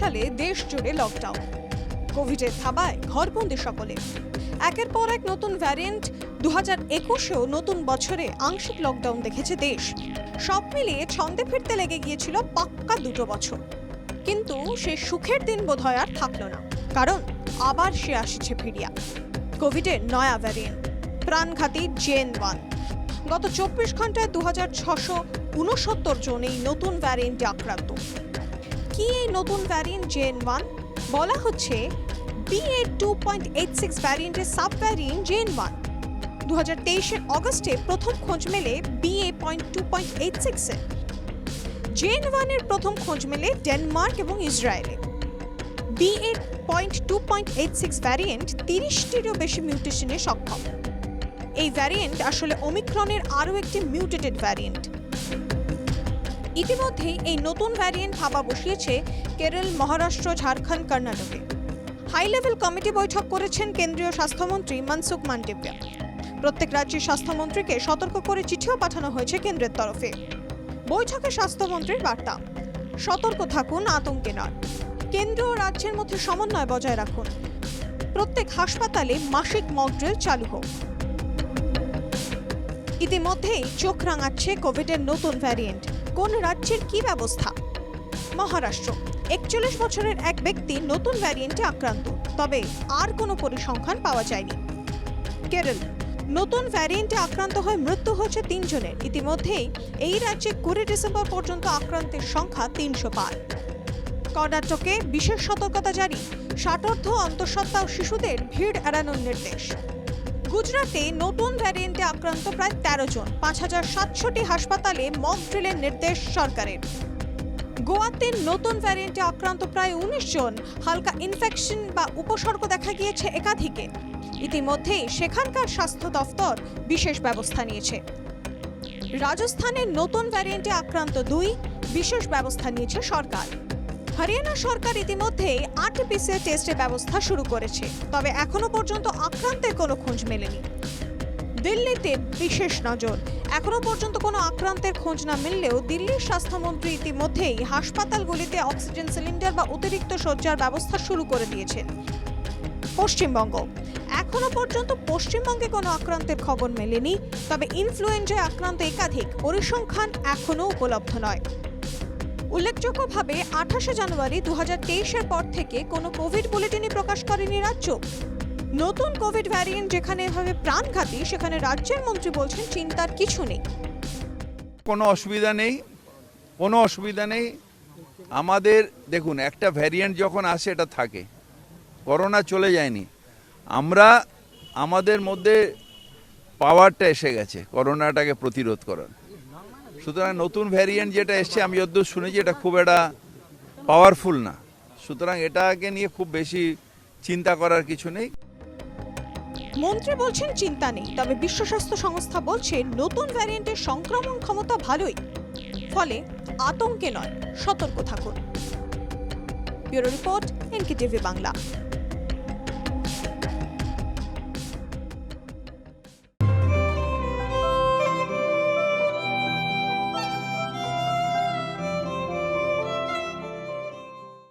সালে দেশ জুড়ে লকডাউন কোভিডের থাবায় ঘরবন্দি সকলে। একের পর এক নতুন ভ্যারিয়েন্ট দু একুশেও নতুন বছরে আংশিক লকডাউন দেখেছে দেশ। সব মিলিয়ে ছন্দে ফিরতে লেগে গিয়েছিল পাক্কা দুটো বছর। কিন্তু সে সুখের দিন বোধহয় আর থাকল না, কারণ আবার সে আসছে ফিরিয়া। কোভিডের নয়া ভ্যারিয়েন্ট প্রাণঘাতী জেন ওয়ান গত চব্বিশ ঘন্টায় দু হাজার ছশো উনসত্তর জন এই নতুন ভ্যারিয়েন্টে আক্রান্ত। কি এই নতুন ভ্যারিয়েন্ট জেন ওয়ান বলা হচ্ছে BA two point eight six ভ্যারিয়েন্টের sub variant JN one দু হাজার তেইশের অগস্টে প্রথম খোঁজ মেলে BA point two point eight সিক্সের জেন ওয়ানের প্রথম খোঁজ মেলে ডেনমার্ক এবং ইসরায়েলে BA point two point eight six variant তিরিশটিরও বেশি মিউটেশনে সক্ষম। এই ভ্যারিয়েন্ট আসলে ওমিক্রনের আরও একটি মিউটেটেড ভ্যারিয়েন্ট ইতিমধ্যেই এই নতুন ভ্যারিয়েন্ট হাবা বসিয়েছে কেরল, মহারাষ্ট্র, ঝাড়খণ্ড, কর্ণাটকে। হাই লেভেল কমিটি বৈঠক করেছেন কেন্দ্রীয় স্বাস্থ্যমন্ত্রী মনসুখ মান্ডব্য প্রত্যেক রাজ্যের স্বাস্থ্যমন্ত্রীকে সতর্ক করে চিঠিও পাঠানো হয়েছে কেন্দ্রের তরফে। বৈঠকে স্বাস্থ্যমন্ত্রীর বার্তা, সতর্ক থাকুন, আতঙ্কে নয় কেন্দ্র ও রাজ্যের মধ্যে সমন্বয় বজায় রাখুন। প্রত্যেক হাসপাতালে মাসিক মক ড্রিল চালু হোক। ইতিমধ্যেই চোখ রাঙাচ্ছে কোভিডের নতুন ভ্যারিয়েন্ট কোন রাজ্যের কি ব্যবস্থা? মহারাষ্ট্র। একচল্লিশ বছরের এক ব্যক্তি নতুন ভ্যারিয়েন্টে আক্রান্ত, তবে আর কোনো পরিসংখ্যান পাওয়া যায়নি। কেরল। নতুন ভ্যারিয়েন্টে আক্রান্ত হয়ে মৃত্যু হয়েছে তিনজনের। ইতিমধ্যেই এই রাজ্যে কুড়ি ডিসেম্বর পর্যন্ত আক্রান্তের সংখ্যা তিনশো পার কর্ণাটকে বিশেষ সতর্কতা জারি। ষাটর্ধ অন্তঃসত্ত্বা শিশুদের ভিড় এড়ানোর নির্দেশ। গুজরাটে নতুন ভ্যারিয়েন্টে আক্রান্ত প্রায় তেরো জন। পাঁচ হাজার সাতশোটি হাসপাতালে মক ড্রিলের নির্দেশ সরকারের। গোয়াতে নতুন ভ্যারিয়েন্টে আক্রান্ত প্রায় উনিশ জন। হালকা ইনফেকশন বা উপসর্গ দেখা গিয়েছে একাধিকে। ইতিমধ্যেই সেখানকার স্বাস্থ্য দফতর বিশেষ ব্যবস্থা নিয়েছে। রাজস্থানের নতুন ভ্যারিয়েন্টে আক্রান্ত দুই, বিশেষ ব্যবস্থা নিয়েছে সরকার। হরিয়ানা সরকার ইতিমধ্যে আরটিপিসিআর টেস্টের ব্যবস্থা শুরু করেছে, তবে এখনও পর্যন্ত আক্রান্তের কোনো খোঁজ মেলেনি। দিল্লিতে বিশেষ নজর, এখনও পর্যন্ত কোনো আক্রান্তের খোঁজ না মিললেও দিল্লির স্বাস্থ্যমন্ত্রী ইতিমধ্যেই হাসপাতালগুলিতে অক্সিজেন সিলিন্ডার বা অতিরিক্ত শয্যার ব্যবস্থা শুরু করে দিয়েছেন। পশ্চিমবঙ্গ, এখনও পর্যন্ত পশ্চিমবঙ্গে কোনো আক্রান্তের খবর মেলেনি, তবে ইনফ্লুয়েঞ্জায় আক্রান্ত একাধিক পরিসংখ্যান এখনও উপলব্ধ নয়। উল্লেখযোগ্যভাবে আঠাশে জানুয়ারি দু তেইশের পর থেকে কোনো কোভিড বুলেটিনই প্রকাশ করেনি রাজ্য। নতুন কোভিড ভ্যারিয়েন্ট যেখানে এভাবে প্রাণঘাতী সেখানে রাজ্যের মন্ত্রী বলছেন চিন্তার কিছু নেই। কোনো অসুবিধা নেই, কোনো অসুবিধা নেই। আমাদের, দেখুন, একটা ভ্যারিয়েন্ট যখন আসে, এটা থাকে। করোনা চলে যায়নি। আমরা, আমাদের মধ্যে পাওয়ারটা এসে গেছে, করোনাটাকে প্রতিরোধ করার। সুতরাং নতুন ভ্যারিয়েন্ট যেটা এসছে, আমি যদ্দূর শুনেছি, এটা খুব একটা পাওয়ারফুল না। সুতরাং এটাকে নিয়ে খুব বেশি চিন্তা করার কিছু নেই। মন্ত্রী বলছেন চিন্তা নেই, তবে বিশ্ব স্বাস্থ্য সংস্থা বলছে নতুন ভ্যারিয়েন্টের সংক্রমণ ক্ষমতা ভালোই। ফলে আতঙ্কে নয়, সতর্ক থাকুন। Bureau report NK Bangla.